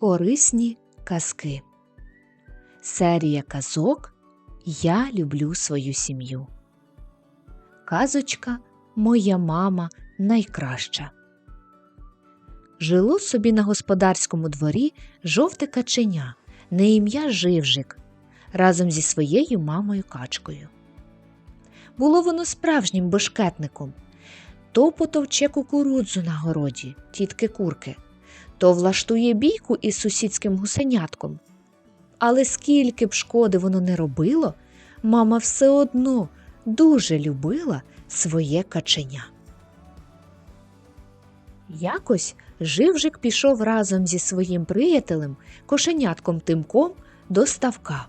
Корисні казки. Серія казок Я люблю свою сім'ю. Казочка Моя мама найкраща. Жило собі на господарському дворі жовте каченя на ім'я Живжик разом зі своєю мамою качкою. Було воно справжнім бешкетником. То потовче кукурудзу на городі, тітки курки, то влаштує бійку із сусідським гусенятком. Але скільки б шкоди воно не робило, мама все одно дуже любила своє каченя. Якось Живжик пішов разом зі своїм приятелем, кошенятком Тимком, до ставка.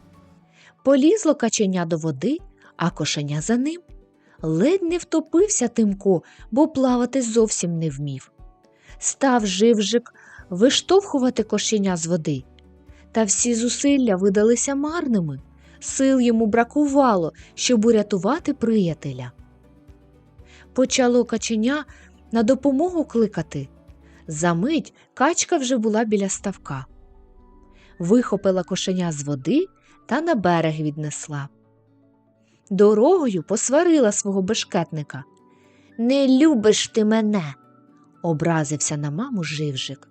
Полізло каченя до води, а кошеня за ним. Ледь не втопився Тимко, бо плавати зовсім не вмів. Став Живжик виштовхувати кошеня з води. Та всі зусилля видалися марними. Сил йому бракувало, щоб урятувати приятеля. Почало каченя на допомогу кликати. Замить качка вже була біля ставка. Вихопила кошеня з води та на берег віднесла. Дорогою посварила свого бешкетника. Не любиш ти мене, образився на маму Живжик.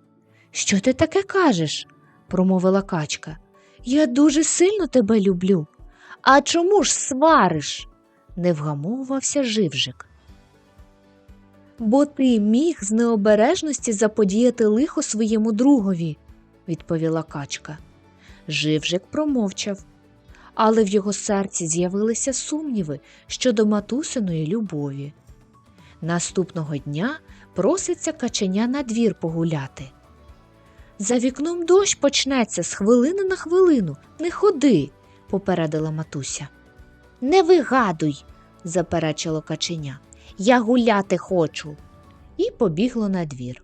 Що ти таке кажеш? промовила качка. Я дуже сильно тебе люблю. А чому ж свариш? не вгамовувався Живжик. Бо ти міг з необережності заподіяти лихо своєму другові, відповіла качка. Живжик промовчав, але в його серці з'явилися сумніви щодо матусиної любові. Наступного дня проситься каченя на двір погуляти. За вікном дощ почнеться з хвилини на хвилину. Не ходи, попередила матуся. Не вигадуй, заперечило каченя. Я гуляти хочу. І побігло на двір.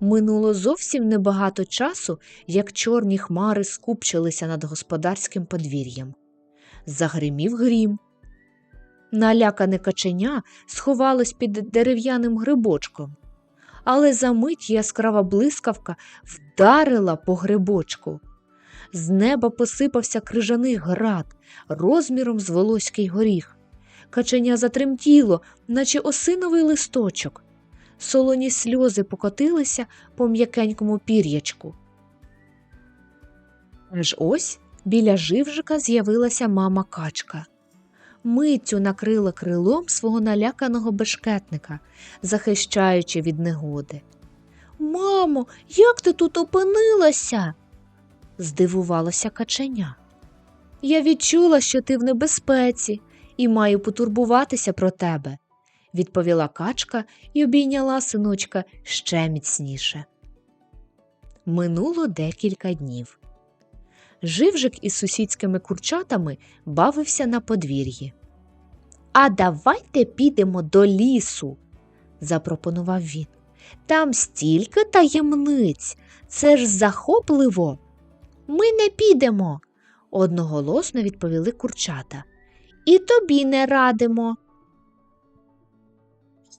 Минуло зовсім небагато часу, як чорні хмари скупчилися над господарським подвір'ям. Загримів грім. Налякане каченя сховалось під дерев'яним грибочком, але за мить яскрава блискавка вдарила по грибочку. З неба посипався крижаний град розміром з волоський горіх. Каченя затремтіло, наче осиновий листочок. Солоні сльози покотилися по м'якенькому пір'ячку. Аж ось біля живжика з'явилася мама качка. Миттю накрила крилом свого наляканого бешкетника, захищаючи від негоди. Мамо, як ти тут опинилася? здивувалося каченя. Я відчула, що ти в небезпеці, і маю потурбуватися про тебе, відповіла качка і обійняла синочка ще міцніше. Минуло декілька днів. Живжик із сусідськими курчатами бавився на подвір'ї. А давайте підемо до лісу, запропонував він. Там стільки таємниць, це ж захопливо. Ми не підемо, одноголосно відповіли курчата. І тобі не радимо.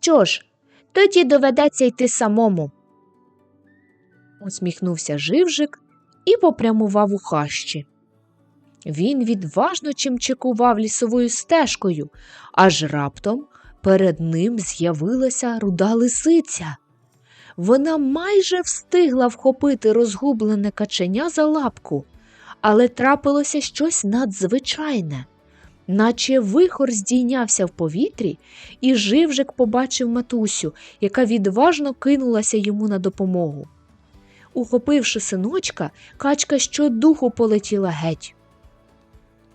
Що ж, тоді доведеться йти самому. усміхнувся Живжик і попрямував у хащі. Він відважно чимчикував лісовою стежкою, аж раптом перед ним з'явилася руда лисиця. Вона майже встигла вхопити розгублене каченя за лапку, але трапилося щось надзвичайне, наче вихор здійнявся в повітрі, і живжик побачив матусю, яка відважно кинулася йому на допомогу. Ухопивши синочка, качка щодуху полетіла геть.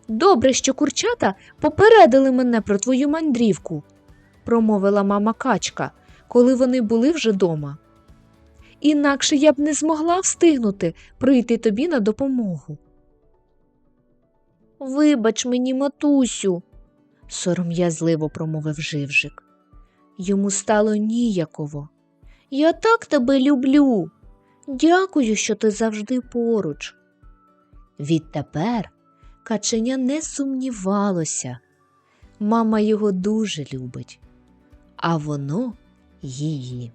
Добре, що курчата попередили мене про твою мандрівку, промовила мама качка, коли вони були вже дома. Інакше я б не змогла встигнути прийти тобі на допомогу. Вибач мені, матусю, сором'язливо промовив Живжик. Йому стало ніяково. Я так тебе люблю. Дякую, що ти завжди поруч. Відтепер каченя не сумнівалося. Мама його дуже любить, а воно її.